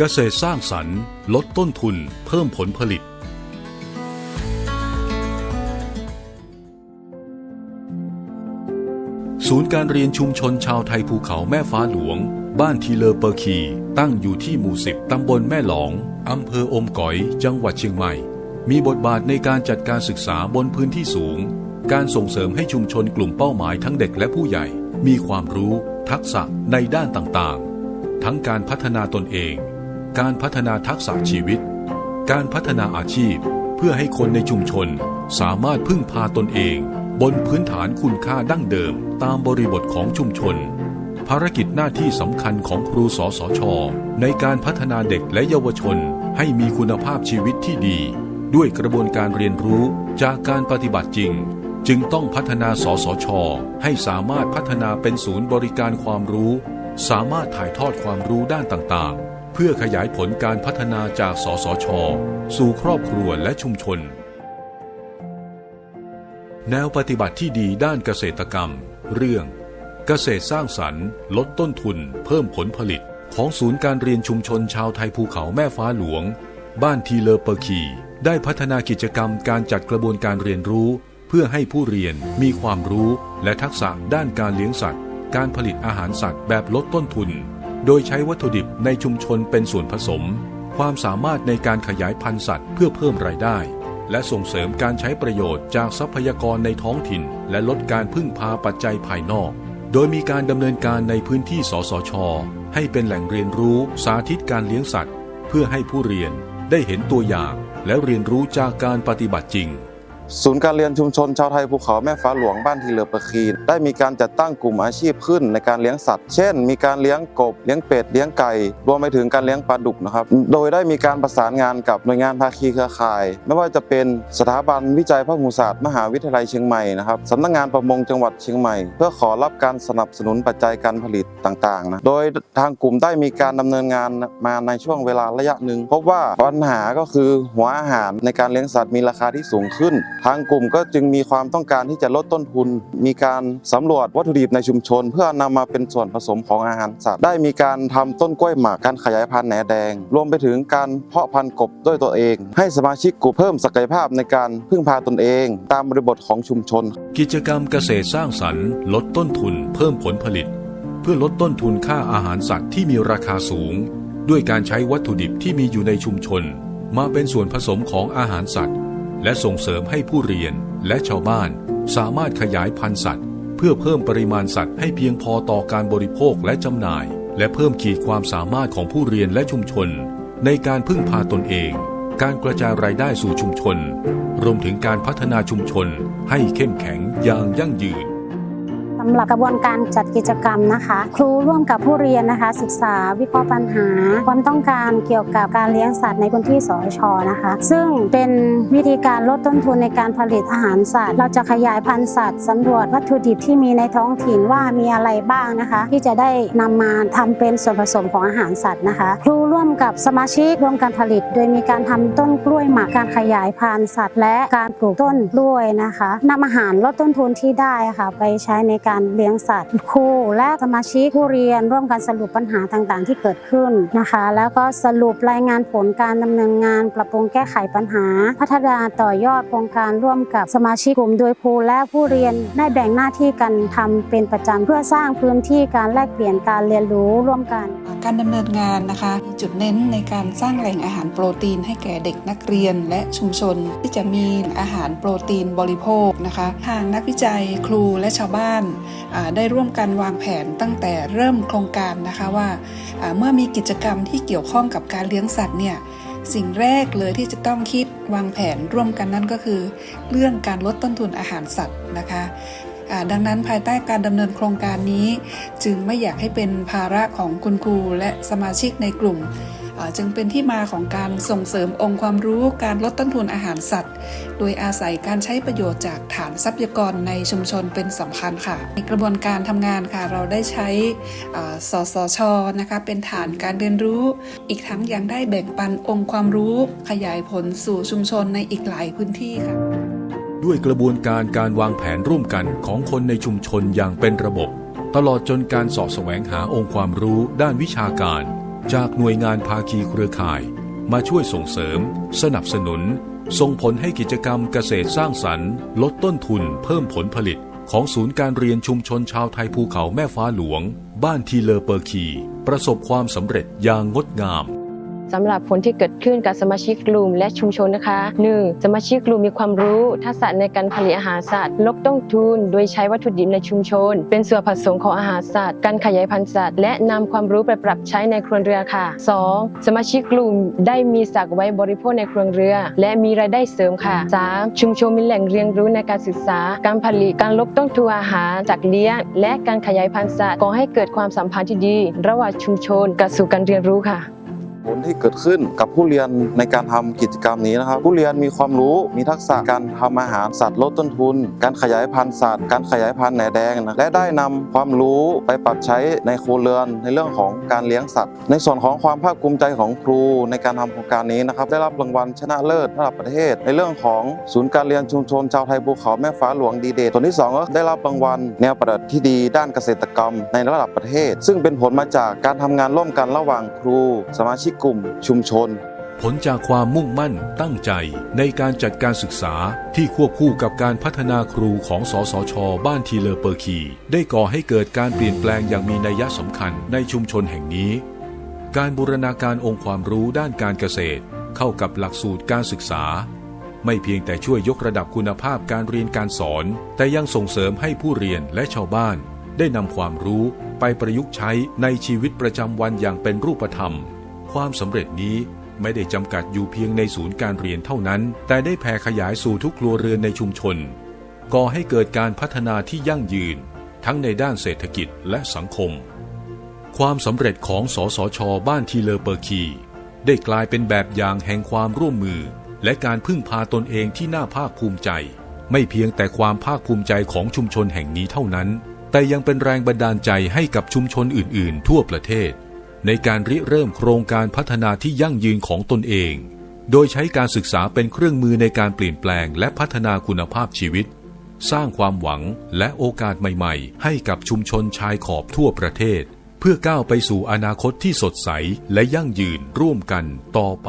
เกษตรสร้างสรรค์ ลดต้นทุน เพิ่มผลผลิต ศูนย์การเรียนชุมชนชาวไทยภูเขาแม่ฟ้าหลวง บ้านทีเลอเปอร์คี ตั้งอยู่ที่หมู่สิบตำบลแม่หลอง อำเภออมก๋อย จังหวัดเชียงใหม่ มีบทบาทในการจัดการศึกษาบนพื้นที่สูง การส่งเสริมให้ชุมชนกลุ่มเป้าหมายทั้งเด็กและผู้ใหญ่ มีความรู้ ทักษะในด้านต่างๆทั้งการพัฒนาตนเอง การพัฒนาทักษะชีวิต การพัฒนาอาชีพ เพื่อให้คนในชุมชน สามารถพึ่งพาตนเอง บนพื้นฐานคุณค่าดั้งเดิม ตามบริบทของชุมชน ภารกิจหน้าที่สำคัญของครูสสช ในการพัฒนาเด็กและเยาวชนให้มีคุณภาพชีวิตที่ดี ด้วยกระบวนการเรียนรู้จากการปฏิบัติจริง จึงต้องพัฒนาสสช ให้สามารถพัฒนาเป็นศูนย์บริการความรู้ สามารถถ่ายทอดความรู้ด้านต่างๆ พื่อขยายผลการพัฒนาจากสสช สู่ครอบครัวและชุมชน แนวปฏิบัติที่ดีด้านเกษตรกรรม เรื่อง เกษตรสร้างสรรค์ ลดต้นทุน เพิ่มผลผลิต ของศูนย์การเรียนชุมชนชาวไทยภูเขาแม่ฟ้าหลวง บ้านทีเลอเปอร์คี ได้พัฒนากิจกรรมการจัดกระบวนการเรียนรู้ เพื่อให้ผู้เรียนมีความรู้และทักษะด้านการเลี้ยงสัตว์ การผลิตอาหารสัตว์แบบลดต้นทุน โดยใช้วัตถุดิบในชุมชนเป็นส่วนผสม ความสามารถในการขยายพันธุ์สัตว์เพื่อเพิ่มรายได้ และส่งเสริมการใช้ประโยชน์จากทรัพยากรในท้องถิ่น และลดการพึ่งพาปัจจัยภายนอก โดยมีการดำเนินการในพื้นที่สสช ให้เป็นแหล่งเรียนรู้สาธิตการเลี้ยงสัตว์ เพื่อให้ผู้เรียนได้เห็นตัวอย่างและเรียนรู้จากการปฏิบัติจริง ศูนย์การเรียนชุมชนชาวไทยภูเขาแม่ฟ้าหลวงบ้านทีเลอประคีนได้มีการจัดตั้งกลุ่มอาชีพขึ้นในการเลี้ยงสัตว์ เช่น มีการเลี้ยงกบเลี้ยงเป็ดเลี้ยงไก่รวมไปถึงการเลี้ยงปลาดุกนะครับ โดยได้มีการประสานงานกับหน่วยงานภาคีเครือข่าย ไม่ว่าจะเป็นสถาบันวิจัยพหุศาสตร์มหาวิทยาลัยเชียงใหม่นะครับสำนักงานประมงจังหวัดเชียงใหม่ เพื่อขอรับการสนับสนุนปัจจัยการผลิตต่างๆนะโดยทางกลุ่มได้มีการดำเนินงานมาในช่วงเวลาระยะหนึ่งพบว่าปัญหาก็คือหัวอาหารในการเลี้ยงสัตว์มีราคาที่สูงขึ้นทางกลุ่มก็จึงมีความต้องการที่จะลดต้นทุน มีการสำรวจวัตถุดิบในชุมชน เพื่อนำมาเป็นส่วนผสมของอาหารสัตว์ ได้มีการทำต้นกล้วยหมากการขยายพันธุ์แหนแดง รวมไปถึงการเพาะพันธุ์กบด้วยตัวเอง ให้สมาชิกกลุ่มเพิ่มศักยภาพในการพึ่งพาตนเอง ตามบริบทของชุมชน กิจกรรมเกษตรสร้างสรรค์ ลดต้นทุน เพิ่มผลผลิต เพื่อลดต้นทุนค่าอาหารสัตว์ที่มีราคาสูง ด้วยการใช้วัตถุดิบที่มีอยู่ในชุมชน มาเป็นส่วนผสมของอาหารสัตว์ และส่งเสริมให้ผู้เรียนและชาวบ้านสามารถขยายพันธุ์สัตว์ เพื่อเพิ่มปริมาณสัตว์ให้เพียงพอต่อการบริโภคและจำหน่าย และเพิ่มขีดความสามารถของผู้เรียนและชุมชน ในการพึ่งพาตนเอง การกระจายรายได้สู่ชุมชน รวมถึงการพัฒนาชุมชนให้เข้มแข็งอย่างยั่งยืนำหรับกระบวนการจัดกิจกรรมนะคะ ครูร่วมกับผู้เรียนนะคะ ศึกษาวิเคราะห์ปัญหา ความต้องการเกี่ยวกับการเลี้ยงสัตว์ในพื้นที่สอชนะคะ ซึ่งเป็นวิธีการลดต้นทุนในการผลิตอาหารสัตว์ เราจะขยายพันธุ์สัตว์สำรวจวัตถุดิบที่มีในท้องถิ่นว่ามีอะไรบ้างนะคะ ที่จะได้นำมาทำเป็นส่วนผสมของอาหารสัตว์นะคะ ครูร่วมกับสมาชิกร่วมการผลิต โดยมีการทำต้นกล้วยหมักการขยายพันธุ์สัตว์ และการปลูกต้นกล้วยนะคะนำอาหารลดต้นทุนที่ได้ค่ะ ไปใช้ในการเลี้ยงสัตว์ครูและสมาชิกผู้เรียน ร่วมกันสรุปปัญหาต่างๆ ที่เกิดขึ้นนะคะ แล้วก็สรุปรายงานผลการดำเนินงาน ปรับปรุงแก้ไขปัญหา พัฒนาต่อยอดโครงการร่วมกับสมาชิกกลุ่มโดยครูและผู้เรียนได้แบ่งหน้าที่กันทำเป็นประจำเพื่อสร้างพื้นที่การแลกเปลี่ยนการเรียนรู้ร่วมกัน การดำเนินงานนะคะมีจุดเน้นในการสร้างแหล่งอาหารโปรตีนให้แก่เด็กนักเรียนและชุมชน ที่จะมีอาหารโปรตีนบริโภคนะคะ ทางนักวิจัยครูและชาวบ้านได้ร่วมกันวางแผนตั้งแต่เริ่มโครงการนะคะว่าเมื่อมีกิจกรรมที่เกี่ยวข้องกับการเลี้ยงสัตว์เนี่ยสิ่งแรกเลยที่จะต้องคิดวางแผนร่วมกันนั่นก็คือ เรื่องการลดต้นทุนอาหารสัตว์นะคะดังนั้นภายใต้การดำเนินโครงการนี้ จึงไม่อยากให้เป็นภาระของคุณครูและสมาชิกในกลุ่ม จึงเป็นที่มาของการส่งเสริมองค์ความรู้การลดต้นทุนอาหารสัตว์ โดยอาศัยการใช้ประโยชน์จากฐานทรัพยากรในชุมชนเป็นสำคัญค่ะ ในกระบวนการทำงานค่ะเราได้ใช้สสชนะคะเป็นฐานการเรียนรู้ อีกทั้งยังได้แบ่งปันองค์ความรู้ ขยายผลสู่ชุมชนในอีกหลายพื้นที่ค่ะด้วยกระบวนการการวางแผนร่วมกันของคนในชุมชนอย่างเป็นระบบ ตลอดจนการสาะแสวงหาองค์ความรู้ด้านวิชาการ จากหน่วยงานภาคีเครือข่าย มาช่วยส่งเสริม สนับสนุน ส่งผลให้กิจกรรมเกษตรสร้างสรรค์ ลดต้นทุน เพิ่มผลผลิต ของศูนย์การเรียนชุมชนชาวไทยภูเขาแม่ฟ้าหลวง บ้านทีเลอเปอร์คี ประสบความสำเร็จอย่างงดงาม สำหรับผลที่เกิดขึ้นกับสมาชิกกลุ่มและชุมชนนะคะ 1. สมาชิกกลุ่มมีความรู้ทักษะในการผลิตอาหารสัตว์ลดต้นทุน โดยใช้วัตถุดิบในชุมชน เป็นส่วนผสมของอาหารสัตว์ การขยายพันธุ์สัตว์ และนำความรู้ไปปรับใช้ในครัวเรือนค่ะ 2. สมาชิกกลุ่มได้มีสักไว้บริโภคในครัวเรือนและมีรายได้เสริมค่ะ 3. ชุมชนมีแหล่งเรียนรู้ในการศึกษา การผลิตการลดต้นทุนอาหารจากเลี้ยง และการขยายพันธุ์สัตว์ก่อให้เกิดความสัมพันธ์ที่ดี ระหว่างชุมชนกับสู่การเรียนรู้ค่ะ ผลที่เกิดขึ้นกับผู้เรียนในการทำกิจกรรมนี้นะครับ ผู้เรียนมีความรู้มีทักษะการทำอาหารสัตว์ลดต้นทุน การขยายพันธุ์สัตว์ การขยายพันธุ์แหนแดงนะและได้นำความรู้ไปปรับใช้ในครัวเรือนในเรื่องของการเลี้ยงสัตว์ ในส่วนของความภาคภูมิใจของครูในการทำโครงการนี้นะครับ ได้รับรางวัลชนะเลิศระดับประเทศ ในเรื่องของศูนย์การเรียนชุมชนชาวไทยภูเขาแม่ฟ้าหลวงดีเด่นส่วนที่สองก็ได้รับรางวัลแนวปฏิบัติที่ดีด้านเกษตรกรรมในระดับประเทศ ซึ่งเป็นผลมาจากการทำงานร่วมกันระหว่างครู สมาชิกกลุ่มชุมชน ผลจากความมุ่งมั่นตั้งใจในการจัดการศึกษาที่ควบคู่กับการพัฒนาครูของสสช บ้านทีเลอเปอร์คี ได้ก่อให้เกิดการเปลี่ยนแปลงอย่างมีนัยสำคัญในชุมชนแห่งนี้ การบูรณาการองค์ความรู้ด้านการเกษตร เข้ากับหลักสูตรการศึกษาไม่เพียงแต่ช่วยยกระดับคุณภาพการเรียนการสอน แต่ยังส่งเสริมให้ผู้เรียนและชาวบ้าน ได้นำความรู้ไปประยุกต์ใช้ในชีวิตประจำวันอย่างเป็นรูปธรรม ความสำเร็จนี้ไม่ได้จำกัดอยู่เพียงในศูนย์การเรียนเท่านั้น แต่ได้แผ่ขยายสู่ทุกครัวเรือนในชุมชน ก่อให้เกิดการพัฒนาที่ยั่งยืน ทั้งในด้านเศรษฐกิจและสังคม ความสำเร็จของสสช บ้านทีเลอเปอร์คี ได้กลายเป็นแบบอย่างแห่งความร่วมมือ และการพึ่งพาตนเองที่น่าภาคภูมิใจ ไม่เพียงแต่ความภาคภูมิใจของชุมชนแห่งนี้เท่านั้น แต่ยังเป็นแรงบันดาลใจให้กับชุมชนอื่น ๆ ทั่วประเทศ ในการริเริ่มโครงการพัฒนาที่ยั่งยืนของตนเอง โดยใช้การศึกษาเป็นเครื่องมือในการเปลี่ยนแปลงและพัฒนาคุณภาพชีวิต สร้างความหวังและโอกาสใหม่ ๆ ให้กับชุมชนชายขอบทั่วประเทศ เพื่อก้าวไปสู่อนาคตที่สดใสและยั่งยืนร่วมกันต่อไป